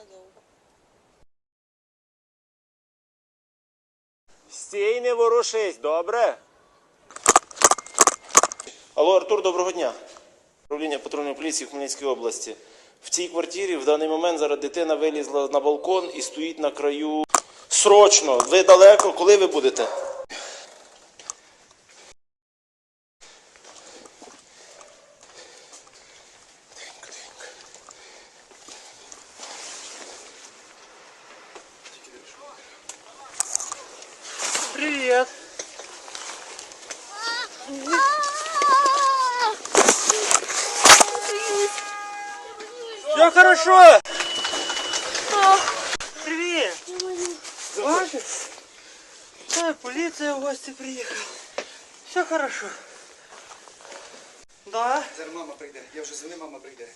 ненадовго. Стій, не ворушись, добре? Алло, Артур, доброго дня. Управління патрульної поліції в Хмельницькій області. В цій квартирі в даний момент зараз дитина вилізла на балкон і стоїть на краю. Срочно! Ви далеко, коли ви будете? Привет. Все хорошо. Привет. Бачиш? Ой, полиция в гости приехала. Все хорошо. Да? Зараз мама прийде. Я вже дзвонив, мама прийде.